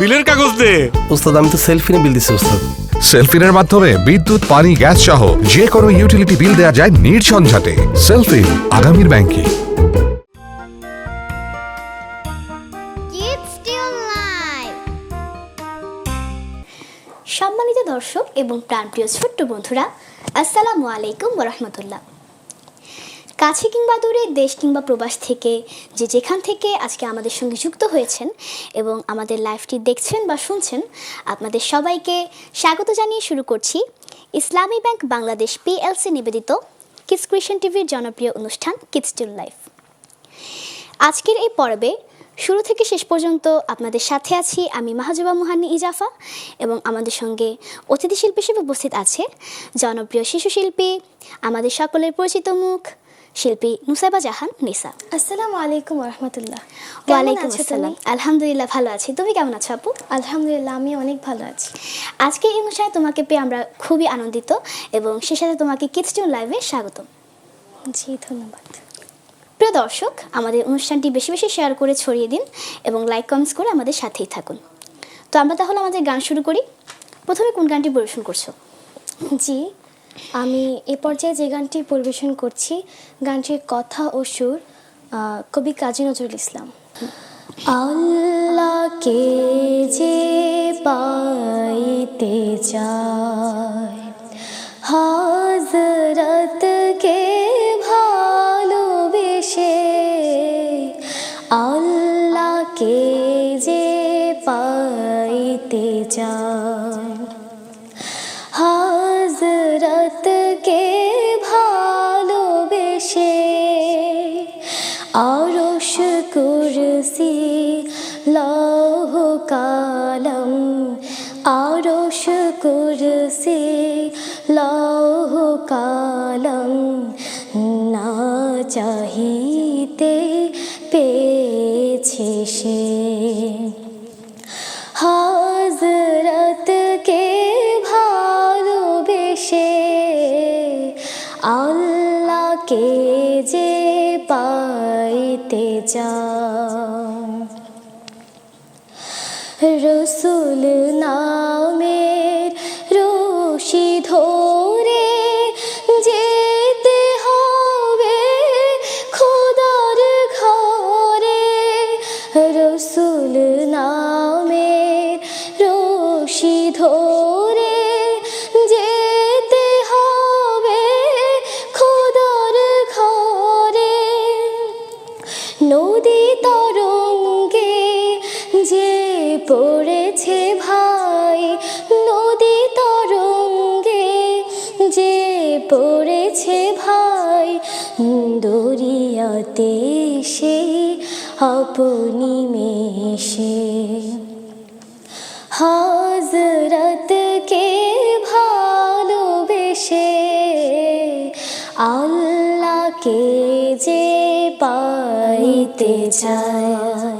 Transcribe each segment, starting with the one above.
বিলের কাগজ দে। ওস্তাদ আমি তো সেলফি নিয়ে বিল দিচ্ছি ওস্তাদ। সেলফিনের মাধ্যমে বিদ্যুৎ পানি গ্যাস সহ যে কোনো ইউটিলিটি বিল দেওয়া যায় নির্ঝঞ্ঝাটে। সেলফিন আগামীর ব্যাংকে! সম্মানিত দর্শক এবং প্রাণপ্রিয় ছোট্ট বন্ধুরা আসসালামু আলাইকুম রহমতুল্লাহ। কাছে কিংবা দূরে, দেশ কিংবা প্রবাস থেকে যে যেখান থেকে আজকে আমাদের সঙ্গে যুক্ত হয়েছেন এবং আমাদের লাইফটি দেখছেন বা শুনছেন, আপনাদের সবাইকে স্বাগত জানিয়ে শুরু করছি ইসলামী ব্যাংক বাংলাদেশ পিএলসি নিবেদিত কিডস ক্রিয়েশন টিভির জনপ্রিয় অনুষ্ঠান কিডস টিল লাইফ আজকের এই পর্বে শুরু থেকে শেষ পর্যন্ত আপনাদের সাথে আছি আমি মাহাজুবা মুহান্নি ইজাফা এবং আমাদের সঙ্গে অতিথি শিল্পী হিসেবে উপস্থিত আছে জনপ্রিয় শিশু শিল্পী, আমাদের সকলের পরিচিত মুখ শিল্পী নুসাইবা জাহান নিসা। আসসালামু আলাইকুম রহমতুল্লাহ ওয়ালাইকুম আসসালাম। আলহামদুলিল্লাহ ভালো আছি। তুমি কেমন আছো আপু? আলহামদুলিল্লাহ আমি অনেক ভালো আছি। আজকে এই অনুষ্ঠানে তোমাকে পেয়ে আমরা খুবই আনন্দিত এবং সে সাথে তোমাকে কিডস টিউন লাইভে স্বাগতম। জি ধন্যবাদ। প্রিয় দর্শক আমাদের অনুষ্ঠানটি বেশি বেশি শেয়ার করে ছড়িয়ে দিন এবং লাইক কমেন্টস করে আমাদের সাথেই থাকুন। তো আমরা তাহলে আমাদের গান শুরু করি। প্রথমে কোন গানটি পরিবেশন করছ? জি আমি এ পর্যায়ে যে গানটি পরিবেশন করছি, গানটির কথা ও সুর কবি কাজী নজরুল ইসলাম। আল্লাহকে যে পাইতে চায় হাজরতকে ভালোবেসে, আল্লাহকে যে পাইতে চায় কুরসি লৌহ কালম না চাহিতে পেয়েছে সে। হাজরতকে ভালোবেসে আল্লাহকে যে পাইতে চায়। রসুল নামের রশি ধরে আপনি মেশে হাজরতকে ভালোবেসে আল্লাহকে যে পাইতে চায়।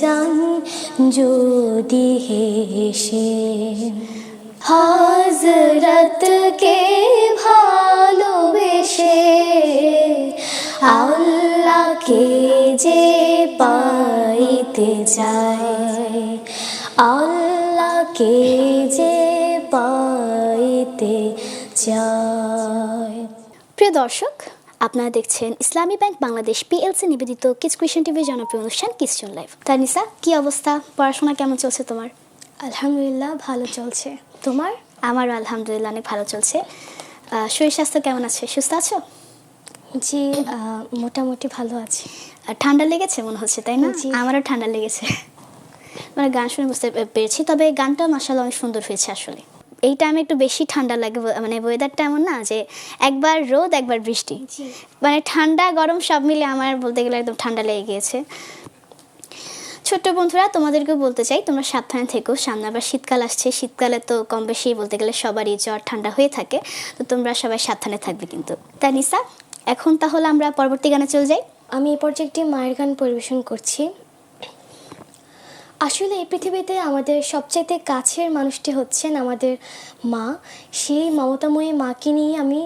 চান যদি হেসে। হাজরতকে ভালোবেসে আল্লাহকে যে পাইতে চায়, আল্লাহকে যে পাইতে চায়। প্রিয় দর্শক আপনারা দেখছেন ইসলামী ব্যাংক বাংলাদেশ পিএলসি নিবেদিত কিস কুইশন টিভির জনপ্রিয় অনুষ্ঠান কিসচন লাইভ। তানিসা কি অবস্থা? পড়াশোনা কেমন চলছে তোমার? আলহামদুলিল্লাহ ভালো চলছে। তোমার? আমারও আলহামদুলিল্লাহ অনেক ভালো চলছে। শরীর স্বাস্থ্য কেমন আছে? সুস্থ আছো? জি মোটামুটি ভালো আছি। আর ঠান্ডা লেগেছে মনে হচ্ছে তাই না? জি। আমারও ঠান্ডা লেগেছে। মানে গান শুনে বুঝতে পেরেছি তবে গানটা মাসাল্লাহ অনেক সুন্দর হয়েছে আসলে। এই টাইমে একটু বেশি ঠান্ডা লাগে মানে ওয়েদারটা এমন না যে একবার রোদ একবার বৃষ্টি। মানে ঠান্ডা গরম সব মিলে আমার বলতে গেলে একদম ঠান্ডা লেগে গিয়েছে। ছোট্ট বন্ধুরা তোমাদেরকেও বলতে চাই তোমরা সাবধানে থেকো সামনে আবার শীতকাল আসছে শীতকালে তো কম বেশি বলতে গেলে সবারই জ্বর ঠান্ডা হয়ে থাকে তো তোমরা সবাই সাবধানে থাকবে কিন্তু। তাই নিসা এখন তাহলে আমরা পরবর্তী গানে চলে যাই। আমি এই পর্যায়ে একটি মায়ের গান পরিবেশন করছি। আসলে এই পৃথিবীতে আমাদের সবচাইতে কাছের মানুষটি হচ্ছেন আমাদের মা। সেই মমতাময়ী মাকে নিয়ে আমি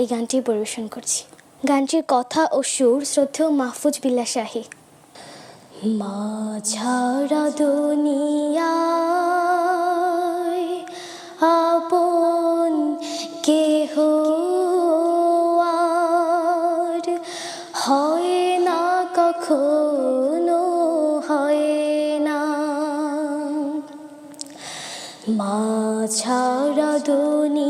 এই গানটি পরিবেশন করছি। গানটির কথা ও সুর শ্রদ্ধেয় মাহফুজ বিল্লা শাহী। মা ছাড়া দুনিয়ায় আপন কেহ ছাড়া দুনিয়ায়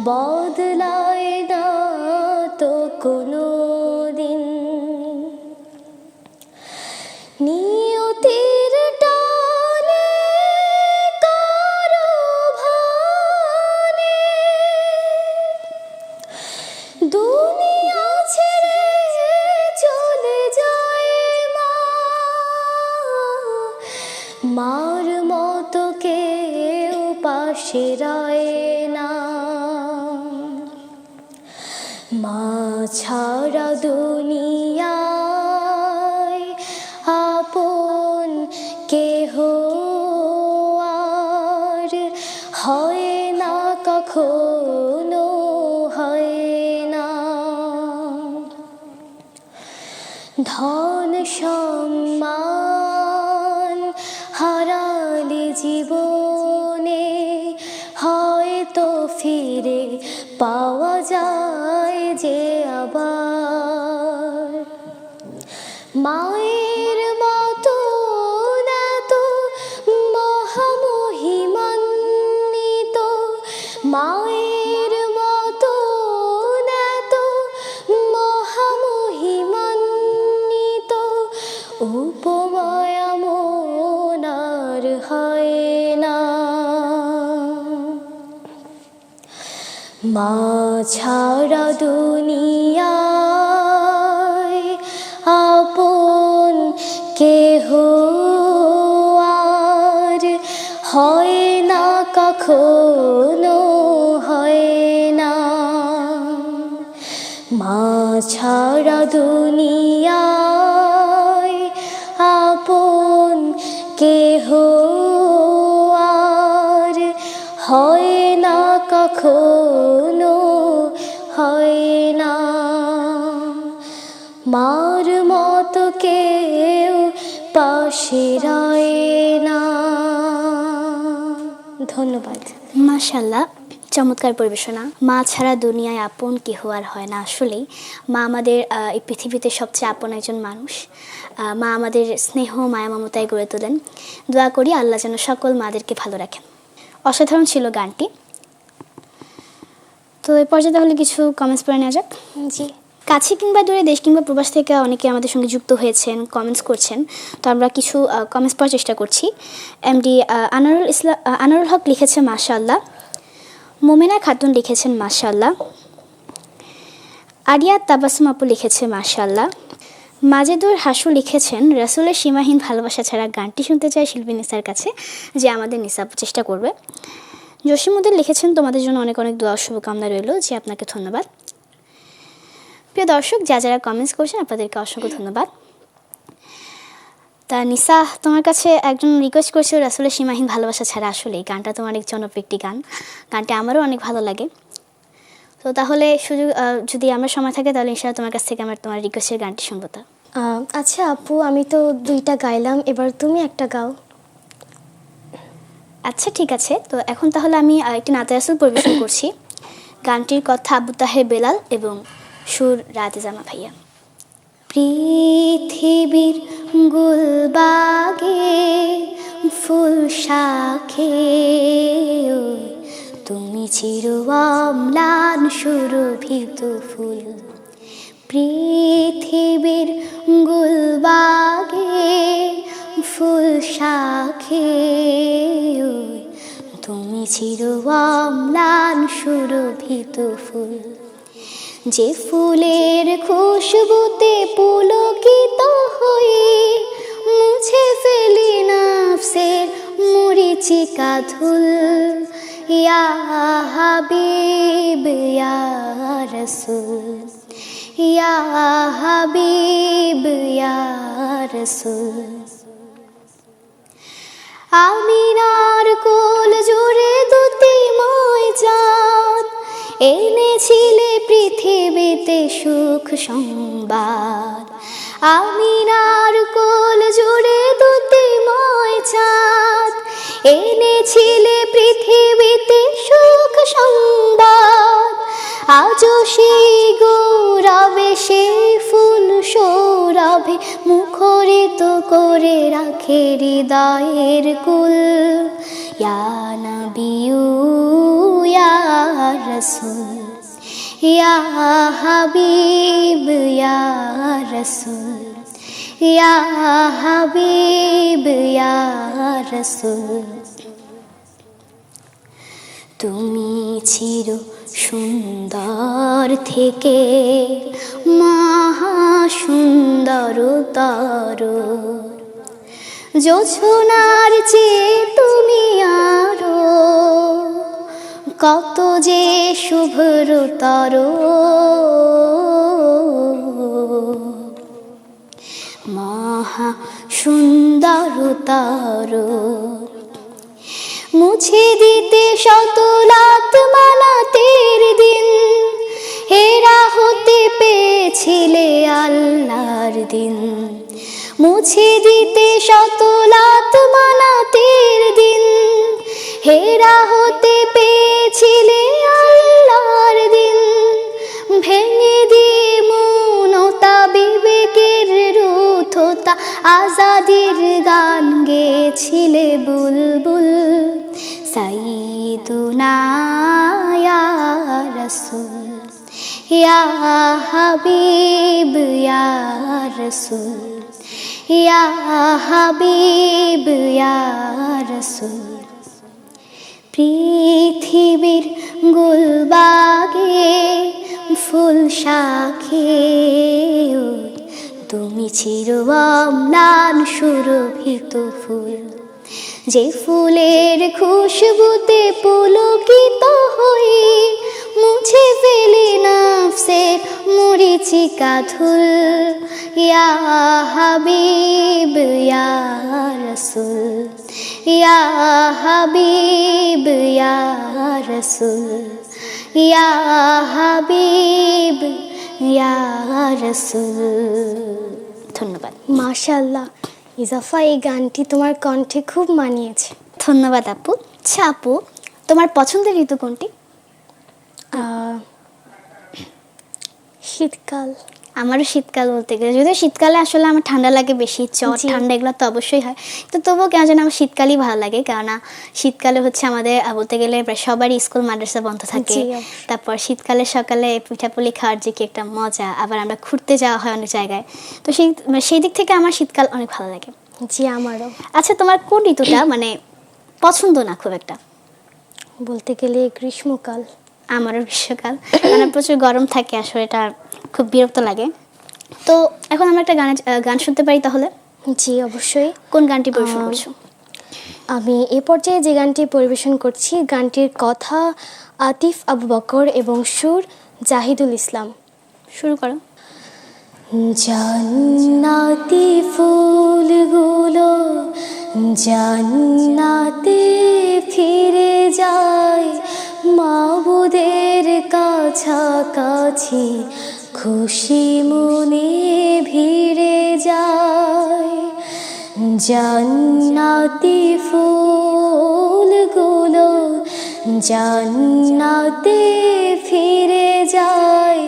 அன்பாத ধন সম্মান। ছাড়া দুনিয়ায় আপন কেহ আর হয় না, কখনো হয় না। মা ছাড়া দুনিয়ায় আপন কেহ কেউ পাশে রয় না। ধন্যবাদ। মাশাল্লাহ চমৎকার পরিবেশনা। মা ছাড়া দুনিয়ায় আপন কেহ আর হয় না। আসলেই মা আমাদের এই পৃথিবীতে সবচেয়ে আপন একজন মানুষ। মা আমাদের স্নেহ মায়া মমতায় গড়ে তোলেন। দোয়া করি আল্লাহ যেন সকল মাদেরকে ভালো রাখেন। অসাধারণ ছিল গানটি। তো এ পর্যায়ে তাহলে কিছু কমেন্টস পড়ে নেওয়া যাক। জি। কাছে কিংবা দূরে, দেশ কিংবা প্রবাস থেকে অনেকে আমাদের সঙ্গে যুক্ত হয়েছেন কমেন্টস করছেন। তো আমরা কিছু কমেন্টস পড়ার চেষ্টা করছি। এমডি আনারুল ইসলাম আনারুল হক লিখেছে মাশাল্লাহ মোমেনা খাতুন লিখেছেন মাশাল্লাহ আরিয়া তাবাসুম আপু লিখেছে মাশাল্লাহ মাজেদুর হাসু লিখেছেন, রাসুলের সীমাহীন ভালোবাসা ছাড়া গানটি শুনতে চাই শিল্পী নিসার কাছে, যে আমাদের নিসা চেষ্টা করবে। জসিমুদ্দিন লিখেছেন, তোমাদের জন্য অনেক অনেক দোয়া শুভকামনা রইল যে আপনাকে ধন্যবাদ। প্রিয় দর্শক যা যারা কমেন্টস করছেন আপনাদেরকে অসংখ্য ধন্যবাদ। তা নিসা তোমার কাছে একজন রিকোয়েস্ট করছিল আসলে সীমাহীন ভালোবাসা ছাড়া আসলে। এই গানটা তোমার অনেক জনপ্রিয় একটি গান। গানটা আমারও অনেক ভালো লাগে। তো তাহলে সুযোগ যদি আমার সময় থাকে তাহলে ইনশাআল্লাহ তোমার কাছ থেকে আমার তোমার রিকোয়েস্টের গানটি শুনব তা। আচ্ছা আপু আমি তো দুইটা গাইলাম এবার তুমি একটা গাও। আচ্ছা ঠিক আছে। তো এখন তাহলে আমি একটি নাতে রাসুল পরিবেশন করছি। গানটির কথা আবু তাহের বেলাল এবং সুর রাতে জামা ভাইয়া। পৃথিবীর গুলবাগে ফুল শাখে তুমি চির অম্লান সুরভিত ফুল। পৃথিবীর গুলবাগে ফুল শাখে তুমি চির অম্লান সুরভিত ফুল। যে ফুলের খুশবুতে পুলকিত হয়ে মুছে ফেলি নাফসের মরিচিকা ধুল। ইয়া হাবিব, ইয়া রসুল। ইয়া হাবিব, ইয়া রসুল। আমিনার কোল জুড়ে দুটি ময় চাঁদ এনেছিলে পৃথিবীতে সুখ সংবাদ। আমিনার কোল জুড়ে দুটি ময় চাঁদ। এনেছিলে পৃথিবীতে সুখ সংবাদ। আজও সেই গৌরবে সে ফুল সৌরভে মুখরিত করে রাখে হৃদয়ের কুল। ইয়া নবিয়ু ইয়া রসুল। ইয়া হাবিব, ইয়া রসুল। ইয়া হাবিব, ইয়া রসুল। তুমি চির সুন্দর থেকে মহা সুন্দর তর। যোছনার চেয়ে তুমি আরও কত যে শুভ্রতর। মহা সুন্দরতর। মুছে দিতে শত লাত মালাতের দিন। হেরা হতে পেয়েছিলে আল্লাহর দিন। মুছে দিতে শত লাত মালাতের দিন। হেরা হতে পেয়েছিলে আল্লাহর দিন ভেঙে দিয়ে মনতা, বিবেকের রুথতা, আজাদির গান গেছিলে বুলবুল। সাইদুনা রাসূল, ইয়া হাবিব, ইয়া রাসূল, ইয়া হাবিব, ইয়া রাসূল। পৃথিবীর গুলবাগে ফুল শাখে তুমি চির অম্লান সুরভিত ফুল। যে ফুলের খুশবুতে পুলকিত হয়ে মুছে ফেলে নাফসের মরিচিকা ধুল। ইয়া হাবিব, ইয়া রসুল। ইয়া হাবিব ইয়া রসুল ইয়া হাবিব ইয়া রসুল ধন্যবাদ। মাশাল্লাহ ইজাফা এই গানটি তোমার কণ্ঠে খুব মানিয়েছে। ধন্যবাদ আপু। আচ্ছা আপু তোমার পছন্দের ঋতু কোনটি? শীতকাল। আমারও শীতকাল বলতে গেলে। যদিও শীতকালে আসলে আমার ঠান্ডা লাগে বেশি জ্বর ঠান্ডা এগুলো তো অবশ্যই হয়। তো তবুও কেন যেন আমার শীতকালই ভালো লাগে। কেননা শীতকালে হচ্ছে আমাদের বলতে গেলে প্রায় সবারই স্কুল মাদ্রাসা বন্ধ থাকে। তারপর শীতকালে সকালে পিঠাপুলি খাওয়ার যে কি একটা মজা আবার আমরা ঘুরতে যাওয়া হয় অনেক জায়গায়। তো সেই মানে সেই দিক থেকে আমার শীতকাল অনেক ভালো লাগে। জি আমারও। আচ্ছা তোমার কোন ঋতুটা মানে পছন্দ না খুব একটা? বলতে গেলে গ্রীষ্মকাল। আমারও গ্রীষ্মকাল। মানে প্রচুর গরম থাকে আসলে এটা খুব বিরক্ত লাগে। তো এখন আমরা একটা গানের গান শুনতে পারি তাহলে? জি অবশ্যই। কোন গানটি পরিবেশন করছ? আমি এ পর্যায়ে যে গানটি পরিবেশন করছি গানটির কথা আতিফ আবু বকর এবং সুর জাহিদুল ইসলাম। শুরু করো। জান্নাতি ফুলগুলো জান্নাতে ফিরে যায় মাবুদের কাছাকাছি খুশি মনে ভিড়ে যায়। জান্নাতি ফুলগুলো জান্নাতে ফিরে যায়।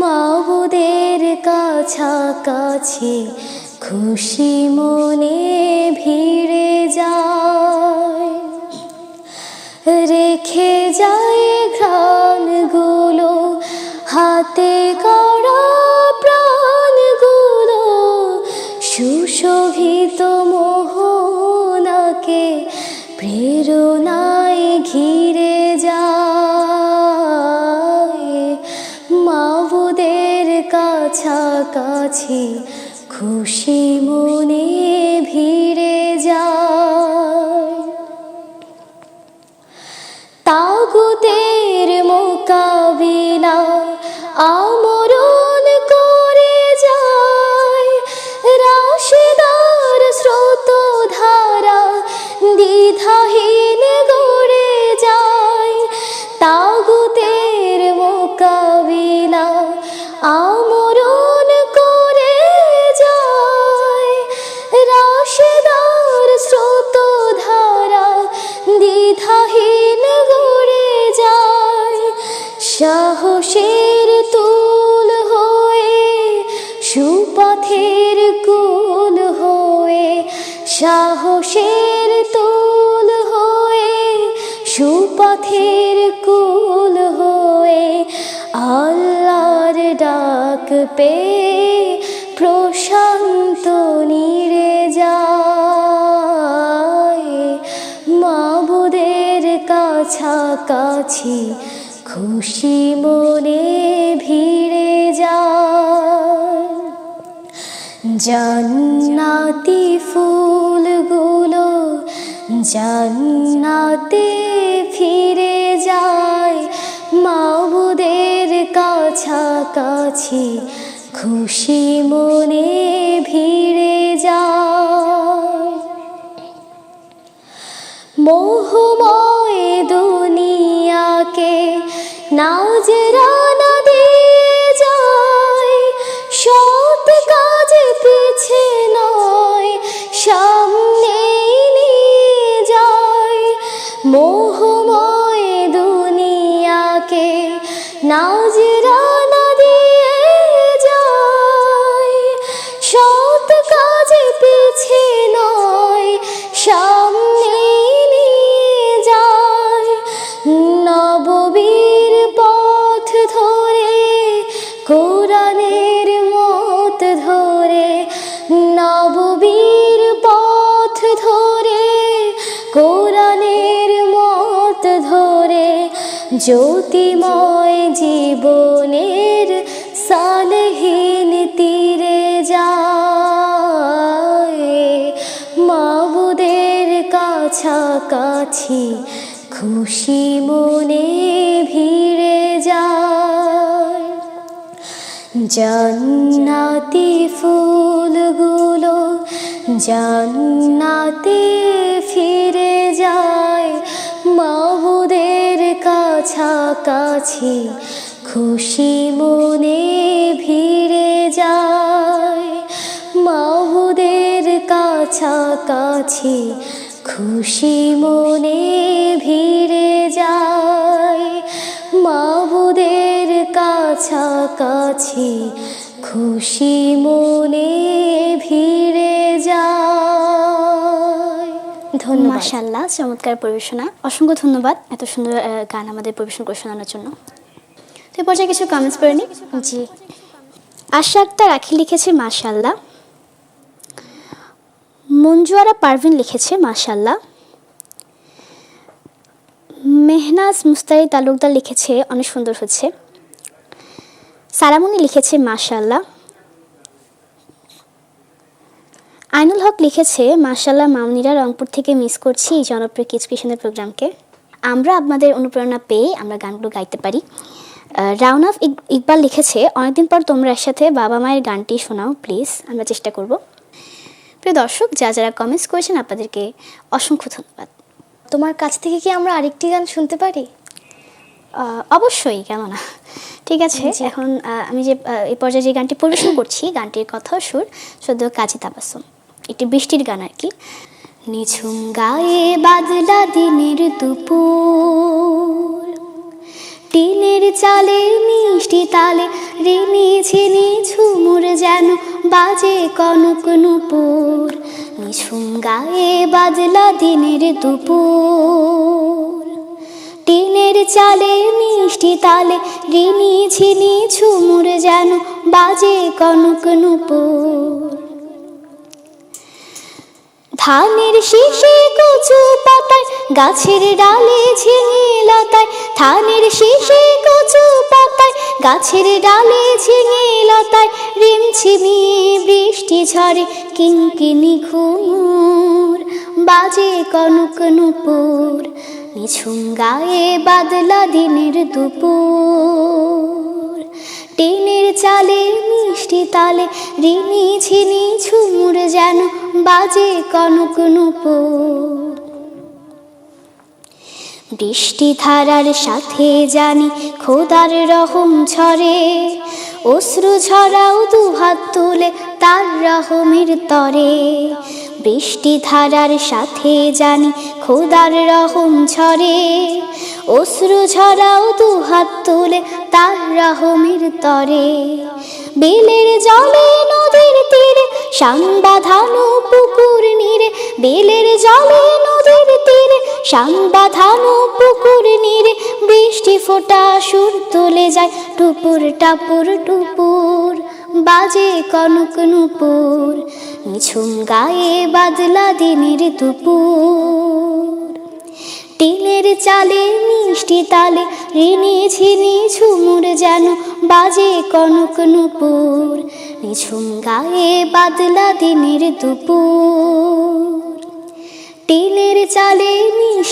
মাবুদের কাছাকাছি খুশি মনে ভিড়ে যায়। রেখে যায় ঘ্রাণগুলো হাতে করা প্রেরণায় ঘিরে যায়। মাবুদের কাছাকাছি খুশি মনে ভিড়ে যায়। তাগুতের মোকাবিলা আমরণ সাহসের তুল হয়ে, সুপথের কুল হয়ে, সাহসের তুল হয়ে, সুপথের কুল হয়ে, আল্লাহর ডাক পে প্রশান্ত নিরে যায়। মাবুদের কাছাকাছি খুশি মনে ভিড়ে যায়। জান্নাতি ফুলগুলো জান্নাতে ফিরে যায়। মাবুদের কাছাকাছি খুশি মনে ভিড়ে যায়। মোহময় নাজরানা দিয়ে যায় সৎ কাজে পিছে নয় সামনে নিয়ে যায় মোহময় দুনিয়াকে। নাজরানা জ্যোতিময় জীবনের সালহীন তীরে যায়। মাবুদের কাছাকাছি খুশি মনে ভিড়ে যায়। জান্নাতি ফুলগুলো জান্নাতে ফিরে যায়। মাবুদের কাছাকাছি খুশি মনে ভিড়ে যায়। মাবুদের কাছাকাছি, খুশি মনে ভিড়ে যায়। মাবুদের কাছাকাছি, খুশি মনে ভিড়ে মাশাল্লাহ চমৎকার পরিবেশনা। অসংখ্য ধন্যবাদ এত সুন্দর গান আমাদের পরিবেশন করে শোনানোর জন্য। তো পর্যায়ে কিছু কমেন্টস পড়ে নিই। জি। আশা আক্তার রাখি লিখেছে মাশাল্লাহ মঞ্জুয়ারা পারভিন লিখেছে মাশাল্লাহ মেহনাজ মুস্তারি তালুকদার লিখেছে, অনেক সুন্দর হচ্ছে। সারামুনি লিখেছে মাশাল্লাহ আইনুল হক লিখেছে মাশাল্লাহ মামনিরা রংপুর থেকে মিস করছি এই জনপ্রিয় কিচ কিশনের প্রোগ্রামকে। আমরা আপনাদের অনুপ্রেরণা পেয়ে আমরা গানগুলো গাইতে পারি। রাউনাফ ইক- ইকবাল লিখেছে অনেকদিন পর তোমরা একসাথে বাবা মায়ের গানটি শোনাও প্লিজ আমরা চেষ্টা করব। প্রিয় দর্শক যা যারা কমেন্টস করেছেন আপনাদেরকে অসংখ্য ধন্যবাদ। তোমার কাছ থেকে কি আমরা আরেকটি গান শুনতে পারি? অবশ্যই কেন না? ঠিক আছে এখন আমি যে এই পর্যায়ে যে গানটি পরিবেশন করছি গানটির কথা সুর সদ্য কাজী তাবাসম। একটি বৃষ্টির গান আর কি। নিঝুম গায়ে বাদলা দিনের দুপুর। টিনের চালে মিষ্টি তালে রিমি ঝিনি ঝুমুর যেন বাজে কনক নুপুর। নিঝুম গায়ে বাদলা দিনের দুপুর। টিনের চালে মিষ্টি তালে রিনি ঝিনি ঝুমুর যেন বাজে কনক নুপুর। ধানের শীষে কচু পাতায়, গাছের ডালে ঝিঙে লতায়। ধানের শীষে কচু পাতায়, গাছের ডালে ঝিঙে লতায়। রিম রিমঝিমিয়ে বৃষ্টি ঝরে কিনকিনি ঘুমুর, বাজে কনক নুপুর। নিঝুম গায়ে বাদলা দিনের দুপুর। টিনের চালে, মিষ্টি তালে রিনি ঝিনি ঝুমুর যেন বাজে কনক নুপুর। বৃষ্টি ধারার সাথে জানি খোদার রহম ঝরে, অশ্রু ঝরাও দু হাত তুলে তার রহমের তরে। বৃষ্টি ধারার সাথে জানি খোদার রহম ঝরে। অশ্রু ঝরাও দু হাত তুলে তার রহমের তরে। বেলের জলে নদীর তীরে, সাংবাধানু পুকুর নীরে। বেলের জলে নদীর তীরে, সাংবাধানু পুকুর নীরে। বৃষ্টি ফোঁটা সুর তুলে যায় টুপুর টাপুর টুপুর। বাজে কনক নুপুর নিঝুম গায়ে বাদলা দিনের দুপুর। টিনের চালে মিষ্টি তালে রিনি ঝিনি ঝুমুর যেন বাজে কনক নুপুর নিঝুম গায়ে বাদলা দিনের দুপুর। টিনের চালে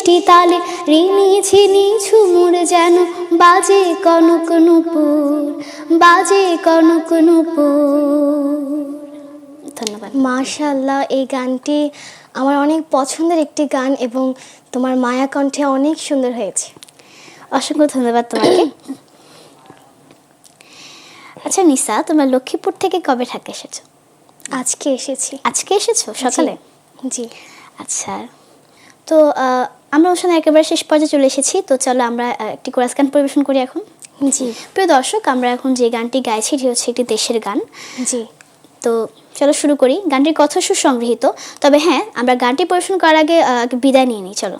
মিষ্টি তালে রিনি ঝিনি ঝুমুর যেন। বাজে কনক নুপুর বাজে কনক নুপুর। ধন্যবাদ। মাশাল্লাহ এই গানটি আমার অনেক পছন্দের একটি গান এবং তোমার মায়া কণ্ঠে অনেক সুন্দর হয়েছে। অসংখ্য ধন্যবাদ তোমাকে। আচ্ছা নিসা তোমরা লক্ষ্মীপুর থেকে কবে ঢাকা এসেছ? আজকে এসেছি। আজকে এসেছ? সকালে? জি। আচ্ছা তো আমরা অনুষ্ঠানে একেবারে শেষ পর্যায়ে চলে এসেছি তো চলো আমরা একটি কোরাস গান পরিবেশন করি এখন। জি। প্রিয় দর্শক আমরা এখন যে গানটি গাইছি এটি হচ্ছে একটি দেশের গান। জি। তো চলো শুরু করি। গানটির কথা সুসংগৃহীত তবে হ্যাঁ আমরা গানটি পরিবেশন করার আগে বিদায় নিয়ে নিই চলো।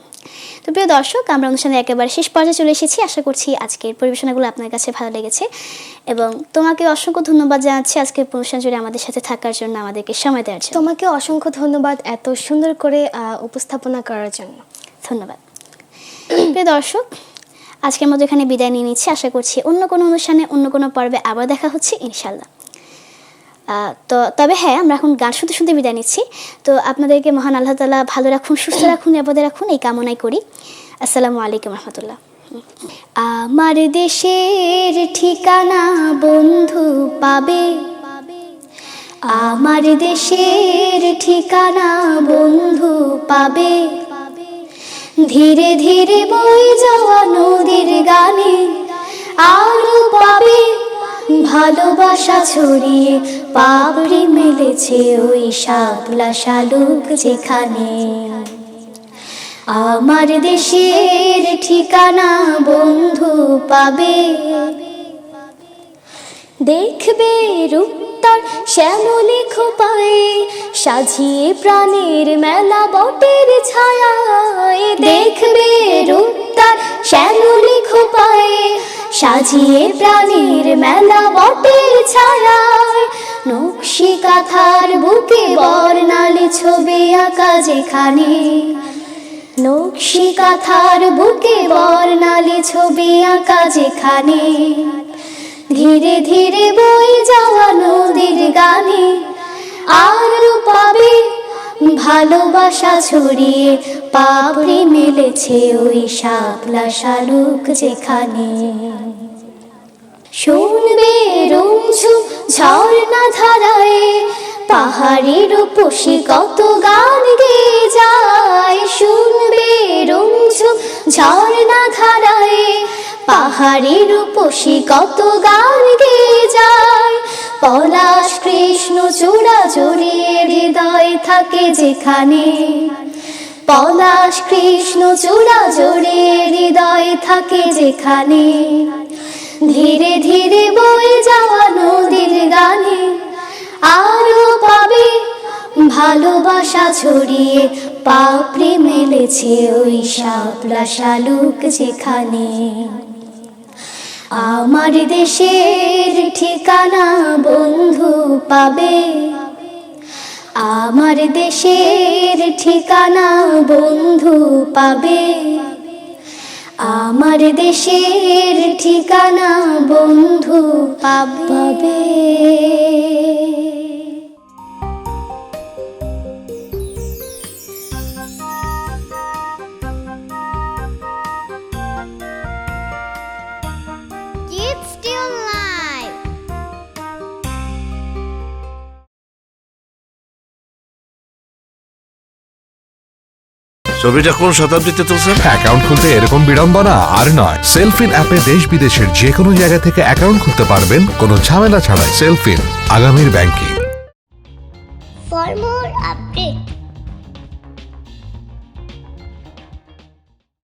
তো প্রিয় দর্শক আমরা অনুষ্ঠানে একেবারে শেষ পর্যায়ে চলে এসেছি। আশা করছি আজকের পরিবেশনাগুলো আপনার কাছে ভালো লেগেছে। এবং তোমাকে অসংখ্য ধন্যবাদ জানাচ্ছি আজকের অনুষ্ঠান জুড়ে আমাদের সাথে থাকার জন্য আমাদেরকে সময় দেওয়ার জন্য। তোমাকে অসংখ্য ধন্যবাদ এত সুন্দর করে আহ, উপস্থাপনা করার জন্য। ধন্যবাদ। প্রিয় দর্শক, আজকের মতো এখানে বিদায় নিয়ে নিচ্ছি। আশা করছি অন্য কোনো অনুষ্ঠানে, অন্য কোনো পর্বে আবার দেখা হচ্ছে ইনশাল্লাহ তো তবে হ্যাঁ আমরা এখন গান শুনতে শুনতে বিদায় নিচ্ছি। তো আপনাদেরকে মহান আল্লাহ তালা ভালো রাখুন, সুস্থ রাখুন, নিরাপদে রাখুন, এই কামনাই করি। আসসালামু আলাইকুম রহমতুল্লাহ। আমার দেশের ঠিকানা বন্ধু পাবে। আমার দেশের ঠিকানা বন্ধু পাবে। ধীরে ধীরে বই যাওয়া নদীর গানে। আরও পাবে, ভালোবাসা ছড়িয়ে পাপড়ি মেলেছে ওই শাপলা শালুক যেখানে। আমার দেশের ঠিকানা বন্ধু পাবে। দেখবে রূপতার শ্যামলি খোপায় সাজিয়ে প্রাণের মেলা বটের ছায়ায়। দেখবে রূপতার শ্যামলি খোপায় সাজিয়ে প্রাণের মেলা বটের ছায়ায়। নকশি কাঁথার বুকে বর্ণালী ছবি আঁকা যেখানে। নকশি কাঁথার বুকে বর্ণালী ছবি আঁকা যেখানে। ধীরে ধীরে বই যাওয়া নদীর গানে। আর পাবে ভালোবাসা ছড়িয়ে পাপড়ি মেলেছে ওই শাপলা শালুক যেখানে। শুনবে রুমঝু ঝর্ণা ধারায়, পাহাড়ের পশি কত গান গেয়ে যায়। শুনবে রুমঝু ঝর্ণা ধারায় পাহাড়ের পশি কত গান গেয়ে যায়। পলাশ কৃষ্ণ চূড়া জড়িয়ে হৃদয় থাকে যেখানে। পলাশ কৃষ্ণ চূড়া জড়িয়ে হৃদয় থাকে যেখানে। ধীরে ধীরে বয়ে যাওয়া নদীর গানে আরও পাবে। ভালোবাসা ছড়িয়ে পাপড়ি মেলেছে ওই শাপলা শালুক যেখানে। আমার দেশের ঠিকানা বন্ধু পাবে। আমার দেশের ঠিকানা বন্ধু পাবে। আমার দেশের ঠিকানা বন্ধু পাবে। ছবিটা কোন শতাব্দীতে তুলছেন? অ্যাকাউন্ট খুলতে এরকম বিড়ম্বনা আর নয়। সেলফিন অ্যাপে দেশ বিদেশের যে কোনো জায়গা থেকে অ্যাকাউন্ট খুলতে পারবেন কোনো ঝামেলা ছাড়াই সেলফিন আগামীর ব্যাংকিং For more updates,